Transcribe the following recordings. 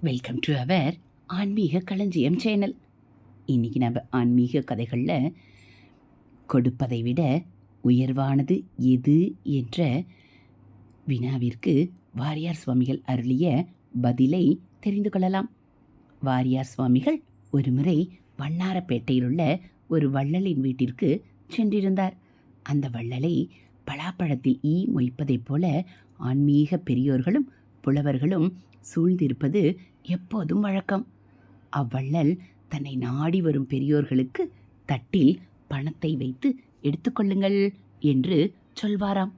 Welcome to our ஆன்மீக களஞ்சியம் channel இன்னைக்கு நம்ம ஆன்மீக கதைகளில் கொடுப்பதை விட உயர்வானது எது என்ற வினாவிற்கு வாரியார் சுவாமிகள் அருளிய பதிலை தெரிந்து கொள்ளலாம். வாரியார் சுவாமிகள் ஒருமுறை வண்ணாரப்பேட்டையில் உள்ள ஒரு வள்ளலின் வீட்டிற்கு சென்றிருந்தார். அந்த வள்ளலை பலாப்பழத்தில் ஈ மொய்ப்பதைப் போல ஆன்மீக பெரியோர்களும் புலவர்களும் சூழ்ந்திருப்பது எப்போதும் வழக்கம். அவ்வள்ளல் தன்னை நாடி வரும் பெரியோர்களுக்கு தட்டில் பணத்தை வைத்து எடுத்துக்கொள்ளுங்கள் என்று சொல்வாராம்.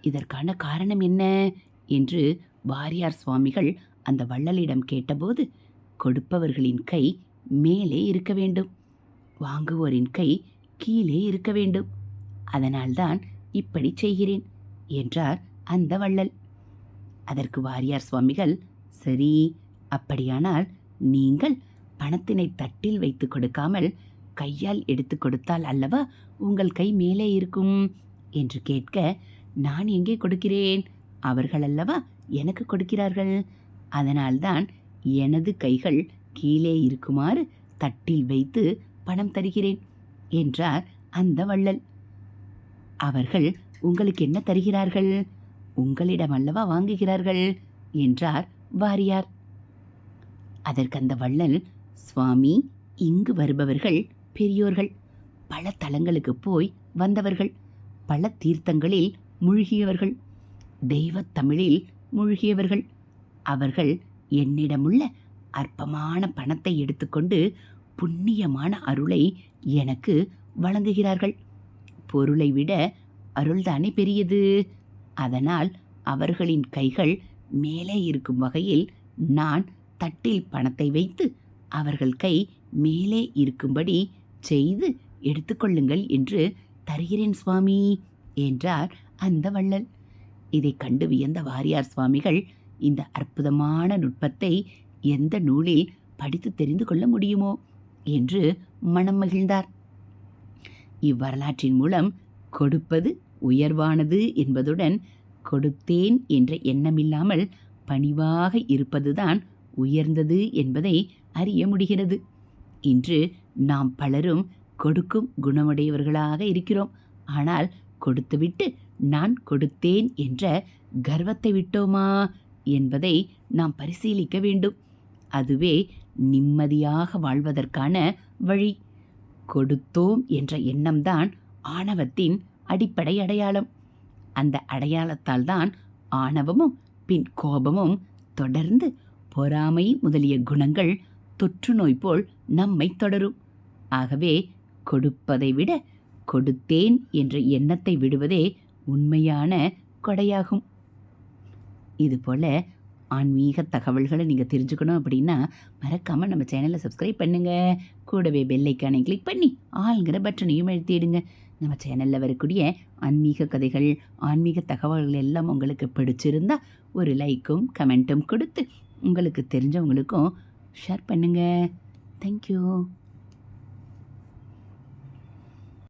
இதற்கான காரணம் என்ன? என்று வாரியார் சுவாமிகள் அந்த வள்ளலிடம் கேட்டபோது கொடுப்பவர்களின் கை மேலே இருக்க வேண்டும். வாங்குவோரின் கை கீழே இருக்க வேண்டும். அதனால்தான் இப்படி செய்கிறேன் என்றார் அந்த வள்ளல். அதற்கு வாரியார் சுவாமிகள் சரி அப்படியானால் நீங்கள் பணத்தினை தட்டில் வைத்து கொடுக்காமல் கையால் எடுத்து கொடுத்தால் அல்லவா உங்கள் கை மேலே இருக்கும்? என்று கேட்க நான் எங்கே கொடுக்கிறேன்? அவர்கள் அல்லவா எனக்கு கொடுக்கிறார்கள்? அதனால்தான் எனது கைகள் கீழே இருக்குமாறு தட்டில் வைத்து பணம் தருகிறேன் என்றார் அந்த வள்ளல். அவர்கள் உங்களுக்கு என்ன தருகிறார்கள்? உங்களிடம் அல்லவா வாங்குகிறார்கள்? என்றார் வாரியார். அதற்கு அந்த வள்ளல் சுவாமி இங்கு வருபவர்கள் பெரியோர்கள். பல தலங்களுக்கு போய் வந்தவர்கள். பல தீர்த்தங்களில் மூழ்கியவர்கள். தெய்வத் தமிழில் மூழ்கியவர்கள். அவர்கள் என்னிடமுள்ள அற்பமான பணத்தை எடுத்துக்கொண்டு புண்ணியமான அருளை எனக்கு வழங்குகிறார்கள். பொருளை விட அருள்தானே பெரியது. அதனால் அவர்களின் கைகள் மேலே இருக்கும் வகையில் நான் தட்டில் பணத்தை வைத்து அவர்கள் கை மேலே இருக்கும்படி செய்து எடுத்துக்கொள்ளுங்கள் என்று தருகிறேன் சுவாமி என்றார் அந்த வள்ளல். இதை கண்டு வியந்த வாரியார் சுவாமிகள் இந்த அற்புதமான நுட்பத்தை எந்த நூலில் படித்து தெரிந்து கொள்ள முடியுமோ என்று மனம் மகிழ்ந்தார். இவ்வரலாற்றின் மூலம் கொடுப்பது உயர்வானது என்பதுடன் கொடுத்தேன் என்ற எண்ணமில்லாமல் பணிவாக இருப்பதுதான் உயர்ந்தது என்பதை அறிய முடிகிறது. இன்று நாம் பலரும் கொடுக்கும் குணமுடையவர்களாக இருக்கிறோம். ஆனால் கொடுத்துவிட்டு நான் கொடுத்தேன் என்ற கர்வத்தை விட்டோமா என்பதை நாம் பரிசீலிக்க வேண்டும். அதுவே நிம்மதியாக வாழ்வதற்கான வழி. கொடுத்தோம் என்ற எண்ணம்தான் ஆணவத்தின் அடிப்படை அடையாளம். அந்த அடையாளத்தால் தான் ஆணவமும் பின் கோபமும் தொடர்ந்து பொறாமை முதலிய குணங்கள் தொற்று நோய் போல் நம்மை தொடரும். ஆகவே கொடுப்பதை விட கொடுத்தேன் என்ற எண்ணத்தை விடுவதே உண்மையான கொடையாகும். இதுபோல் ஆன்மீக தகவல்களை நீங்கள் தெரிஞ்சுக்கணும் அப்படின்னா மறக்காமல் நம்ம சேனலை சப்ஸ்கிரைப் பண்ணுங்கள் கூடவே பெல்லைக்கானை கிளிக் பண்ணி ஆளுங்கிற பட்டனையும் எழுத்திடுங்க நம்ம சேனலில் வரக்கூடிய ஆன்மீக கதைகள் ஆன்மீக தகவல்கள் எல்லாம் உங்களுக்கு பிடிச்சிருந்தா ஒரு லைக்கும் கமெண்ட்டும் கொடுத்து உங்களுக்கு தெரிஞ்சவங்களுக்கும் ஷேர் பண்ணுங்கள் தேங்க்யூ